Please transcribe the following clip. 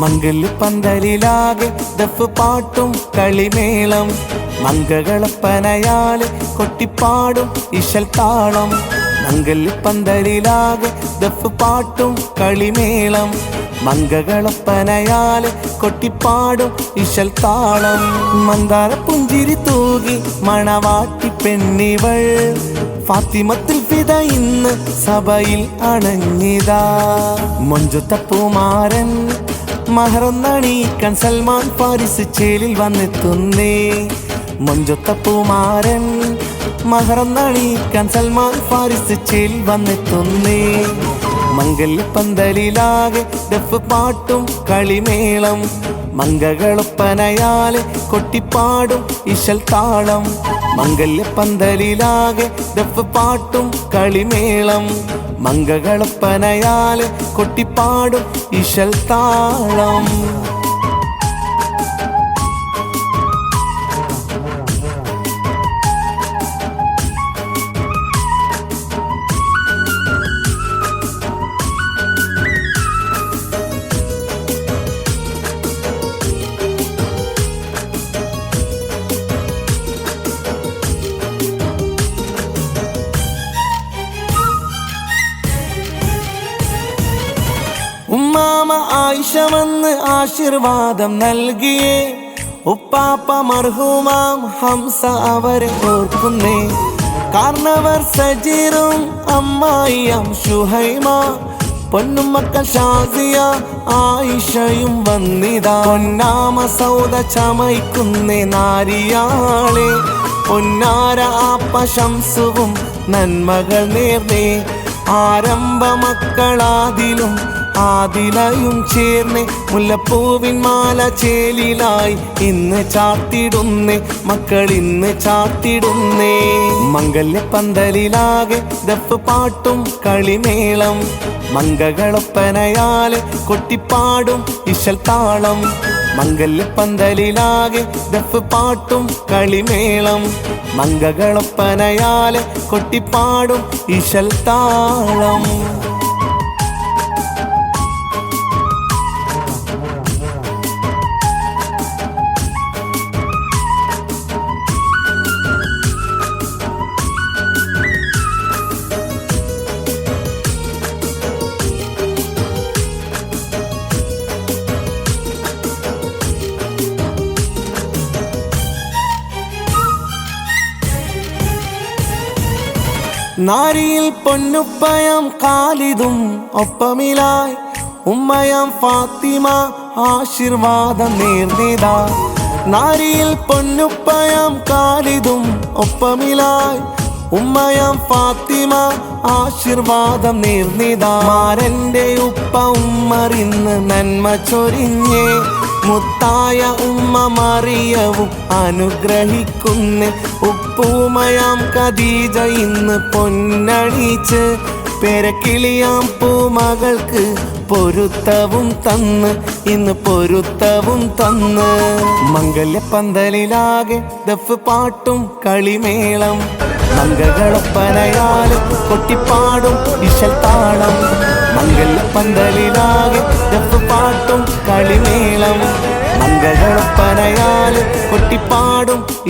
മംഗല്യ പന്തലിലാകെ ദഫ് പാട്ടും കളിമേളം. മംഗകളപ്പനയാൽ കൊട്ടിപ്പാടും ഇശൽ താളം. മംഗൽ പന്തലിലാകെ ദഫ് പാട്ടും കളിമേളം. മംഗകളപ്പനയാൽ കൊട്ടിപ്പാടും ഇശൽ താളം. മന്ദാര പുഞ്ചിരി തൂകി മണവാട്ടി പെണ്ണിവൾ. ഫാത്തിമത്തിൽ ഫിദ ഇന്ന് സഭയിൽ അണഞ്ഞിതാ. മൊഞ്ചുത്തപ്പുമാരൻ മഹറന്നണീക്കാൻ സൽമാൻ പാരിസ് ചേലിൽ വന്നെത്തുന്നേ. മൊഞ്ചൊത്തപ്പൂമാരൻ മഹറൊന്നണിയിക്കാൻ സൽമാൻ പാരിസ് ചേലിൽ വന്നെത്തുന്നേ. മംഗല്യ പന്തലിലാകെ ഡഫ് പാട്ടും കളിമേളം. മംഗകളൊപ്പനയാലെ കൊട്ടിപ്പാടും ഇശൽ താളം. മംഗല്യ പന്തലിലാകെ ഡഫ് പാട്ടും കളിമേളം. മംഗകളൊപ്പനയാലെ കൊട്ടിപ്പാടും ഇശൽ താളം. ഉമ്മാമ ആയിഷ വന്ന് ആശീർവാദം നൽകിയേ. ഉപ്പാപ്പ മർഹൂമാം ഹംസ അവരെ ഓർക്കുന്നേ. കാർണവർ സജീറും അമ്മായിയം ഷുഹൈമ. പൊന്നുമക്കൾ ഷാസിയ ആയിഷയും വന്നിതാ. പൊന്നാമ സൗദ ചമയ്ക്കുന്നേ നാരിയാളെ. പൊന്നാര ആപ്പ ശംസുവും നന്മകൾ നേർന്നേ. ആരംഭ മക്കളാതിലും ആദിലയും ചേർന്ന് മുല്ലപ്പൂവിൻ മാല ചേലിലായി ഇന്ന് ചാർത്തിടുന്നേ മക്കൾ ഇന്ന് ചാർത്തിടുന്നേ മംഗല്യ പന്തലിലാകെ ദഫ് പാട്ടും കളിമേളം. മംഗകളൊപ്പനയാൽ കൊട്ടിപ്പാടും ഇശൽ താളം. മംഗല്യ പന്തലിലാകെ ദഫ് പാട്ടും കളിമേളം. മംഗകളൊപ്പനയാൽ കൊട്ടിപ്പാടും ഇശൽ താളം. നാരിയിൽ പൊന്നുപ്പയം കാലിതും ഒപ്പമിലായി. ഉമ്മയം ഫാത്തിമ ആശീർവാദം നേർന്നിത. നാരിയിൽ പൊന്നുപ്പയം കാലിതും ഒപ്പമിലായി. ഉമ്മയം ഫാത്തിമ ആശീർവാദം നേർന്നിതാ. മാരന്റെ ഉപ്പ ഉമ്മറിന്ന് നന്മ ചൊരിഞ്ഞേ. മുത്തായ ഉമ്മ മറിയവും അനുഗ്രഹിക്കുന്ന. ഉപ്പൂമയാം കദീജ ഇന്ന് പൊന്നണിച്ച് പെരക്കിളിയാം പൂമകൾക്ക് പൊരുത്തവും തന്ന്. ഇന്ന് പൊരുത്തവും തന്ന്. മംഗല്യ പന്തലിലാകെ ദഫ് പാട്ടും കളിമേളം. മംഗകളൊപ്പനയാലും കൊട്ടിപ്പാടും ഇശൽ താളം. പന്തലിലാകെ ദഫ് പാട്ടും കളിമേളം മംഗകളൊപ്പനയാൽ കൊട്ടിപ്പാടും